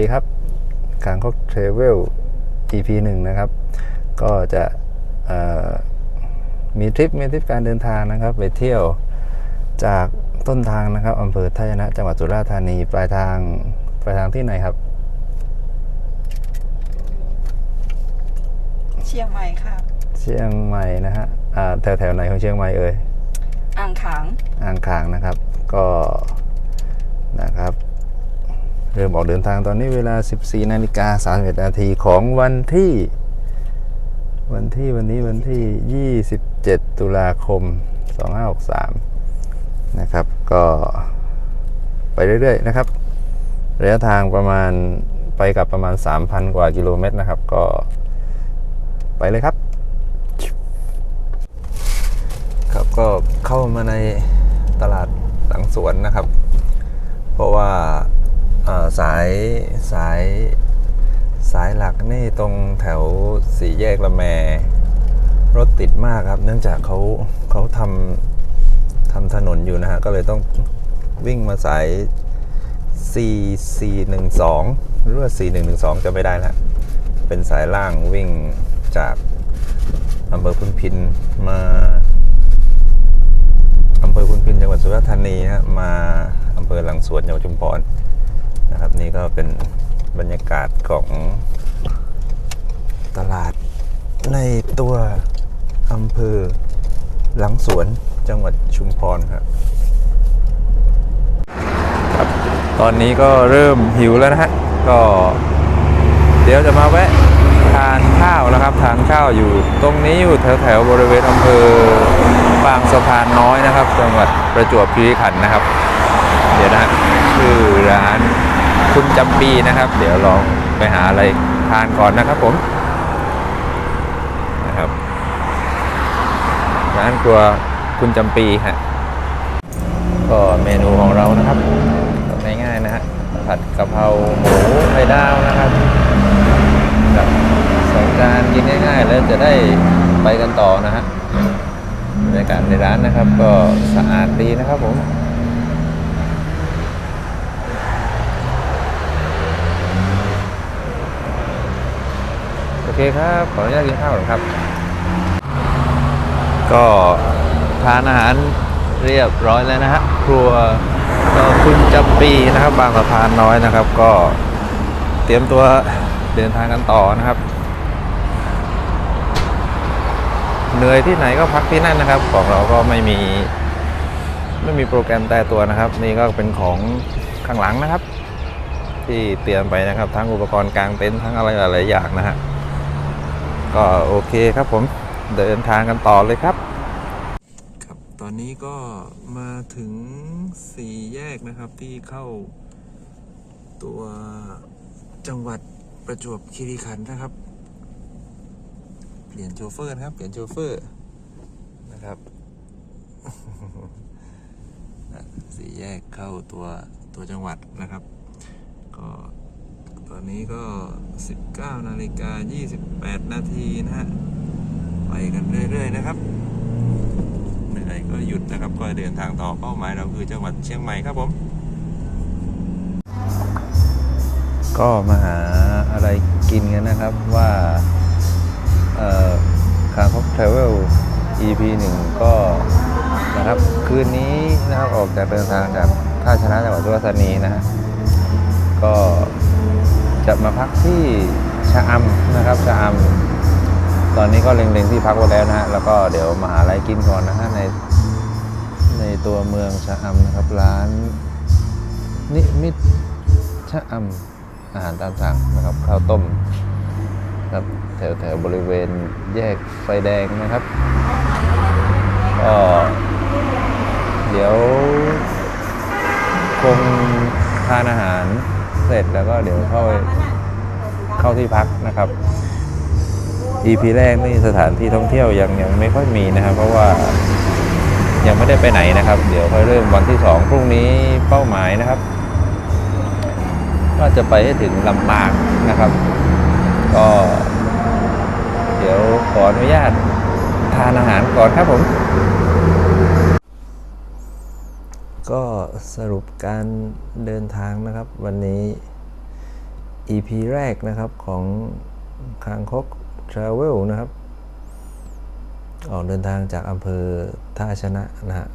ดีครับคางคกเทรเวล EP หนึ่งนะครับ ก็จะเอ่อมีทริปมีทริปการเดินทางนะครับ ไปเที่ยวจากต้นทางนะครับอำเภอท่ายนะจังหวัดสุราษฎร์ธานี ปลายทางปลายทางที่ไหนครับ เชียงใหม่ค่ะ เชียงใหม่นะฮะอ่าแถวแถวไหนของเชียงใหม่เอ่ยอ่างขางอ่างขางนะครับ ก็นะครับ เริ่มออกเดินทางตอนนี้เวลา 14นาฬิกา31นาทีของวันที่ วันที่วันนี้วันที่ 27 ตุลาคม 2563 นะครับ ก็ไปเรื่อยๆนะครับ ระยะทางประมาณไปกับประมาณ 3,000 กว่ากิโลเมตรนะครับ ก็ไปเลยครับ ครับก็เข้ามาในตลาดหลังสวนนะครับ เพราะว่า สายสายสายหลักนี่ตรงแถวสี่แยกละแม รถติดมากครับ เนื่องจากเขาเขาทำทำถนนอยู่นะฮะ ก็เลยต้องวิ่งมาสาย4412 หรือว่า 4112 จะไม่ได้ละเป็นสายล่างวิ่งจากอำเภอพุนพินมาอำเภอพุนพินจังหวัดสุราษฎร์ธานีฮะมาอำเภอหลังสวนจังหวัดชุมพร นี่ก็เป็นบรรยากาศของตลาดในตัวอำเภอหลังสวนจังหวัดชุมพรครับครับ ตอนนี้ก็เริ่มหิวแล้วนะฮะ ก็เดี๋ยวจะมาแวะทานข้าวนะครับ ทานข้าวอยู่ตรงนี้อยู่แถวแถวๆบริเวณอำเภอบางสะพานน้อยนะครับ จังหวัดประจวบคีรีขันธ์นะครับ เดี๋ยวนะฮะชื่อร้าน คุณจำปีนะครับ เดี๋ยวลองไปหาอะไรทานก่อนนะครับผมนะครับร้านครัวคุณจำปีฮะก็เมนูของเรานะครับง่ายๆนะฮะผัดกะเพราหมูไข่ดาวนะครับกับสองจานกินง่ายๆ แล้วจะได้ไปกันต่อนะฮะบรรยากาศในร้านนะครับ ก็สะอาดดีนะครับผม โอเคครับ ขออนุญาตกินข้าวก่อนครับ ก็ทานอาหารเรียบร้อยแล้วนะฮะ ครัวก็คุณจำปีนะครับ บางสะพานน้อยนะครับ ก็เตรียมตัวเดินทางกันต่อนะครับ เหนื่อยที่ไหนก็พักที่นั่นนะครับ ของเราก็ไม่มีไม่มีโปรแกรมแต่ตัวนะครับ นี่ก็เป็นของข้างหลังนะครับ ที่เตรียมไปนะครับ ทั้งอุปกรณ์กลางเต็นท์ทั้งอะไรหลายๆอย่างนะฮะ ก็โอเคครับผมเดินทางกันต่อเลยครับ ครับตอนนี้ก็มาถึงสี่แยกนะครับที่เข้าตัวจังหวัดประจวบคีรีขันธ์นะครับ เปลี่ยนโชเฟอร์นะครับ เปลี่ยนโชเฟอร์นะครับสี่แยกเข้าตัวตัวจังหวัดนะครับ ตอนนี้ก็ 19นาฬิกา28 นาทีนะฮะ ไปกันเรื่อย ๆ นะครับ เหนื่อยก็หยุดนะครับ ก็เดินทางต่อเป้าหมายเราคือจังหวัดเชียงใหม่ครับผม ก็มาหาอะไรกินกันนะครับว่าคางคกทราเวล EP หนึ่งก็นะครับคืนนี้นะครับออกจากเดินทางจากท่าชนะจังหวัดสุราษฎร์ธานีนะฮะก็ จะมาพักที่ชะอำนะครับชะอำตอนนี้ก็เล็งๆที่พักไว้แล้วนะฮะแล้วก็เดี๋ยวมาหาอะไรกินก่อนนะฮะในในตัวเมืองชะอำนะครับร้านนิมิตชะอำอาหารตามสั่งนะครับข้าวต้มครับแถวแถวบริเวณแยกไฟแดงนะครับก็เดี๋ยวคงทานอาหาร เสร็จแล้วก็เดี๋ยวเข้าไปเข้าที่พักนะครับ EP แรกนี่สถานที่ท่องเที่ยวยังยังไม่ค่อยมีนะครับ เพราะว่ายังไม่ได้ไปไหนนะครับ เดี๋ยวค่อยเริ่มวันที่สองพรุ่งนี้เป้าหมายนะครับก็จะไปให้ถึงลำปางนะครับ ก็ เดี๋ยวขออนุญาตทานอาหารก่อนครับผม ก็สรุปการเดินทางนะครับ วันนี้ EP แรกนะครับของคางคก Travel นะครับ ออกเดินทางจากอำเภอท่าชนะนะฮะ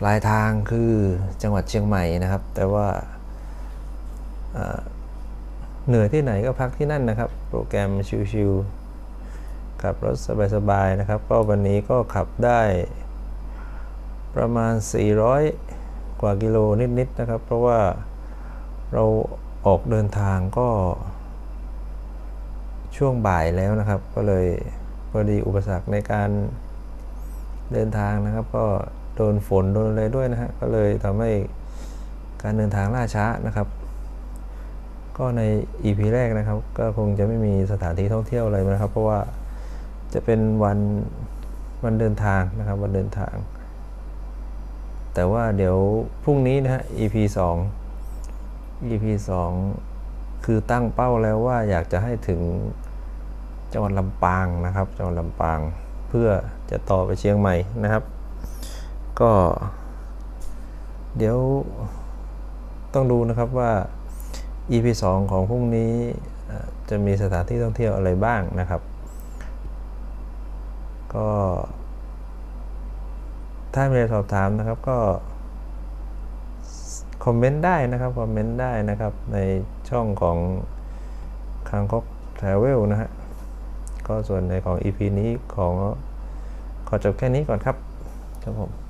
ปลายทางคือจังหวัดเชียงใหม่นะครับ แต่ว่าเอ่อเหนื่อยที่ไหนก็พักที่นั่นนะครับ โปรแกรมชิวๆขับรถสบายๆนะครับ ก็วันนี้ก็ขับได้ ประมาณ 400 กว่ากิโลนิดๆนะครับ เพราะว่าเราออกเดินทางก็ ช่วงบ่ายแล้วนะครับ ก็เลยพอดีอุปสรรคในการเดินทางนะครับ ก็โดนฝนโดนอะไรด้วยนะฮะก็เลยทำให้การเดินทางล่าช้านะครับ ก็ใน EP แรกนะครับ ก็คงจะไม่มีสถานที่ท่องเที่ยวอะไรนะครับ เพราะว่าจะเป็นวันวันเดินทางนะครับ วันเดินทาง แต่ว่าเดี๋ยวพรุ่งนี้นะฮะ EP 2 EP 2 คือตั้งเป้าแล้วว่าอยากจะให้ถึงจังหวัดลำปางนะครับจังหวัดลำปางเพื่อจะต่อไปเชียงใหม่นะครับ ก็ เดี๋ยวต้องดูนะครับว่า EP 2 ของพรุ่งนี้จะมีสถานที่ท่องเที่ยวอะไรบ้างนะครับ ก็ ถ้ามีสอบถามนะครับก็คอมเมนต์ได้นะครับคอมเมนต์ได้นะครับในช่องของคางคกทราเวลนะฮะก็ส่วนในของ EP นี้ของขอจบแค่นี้ก่อนครับครับผม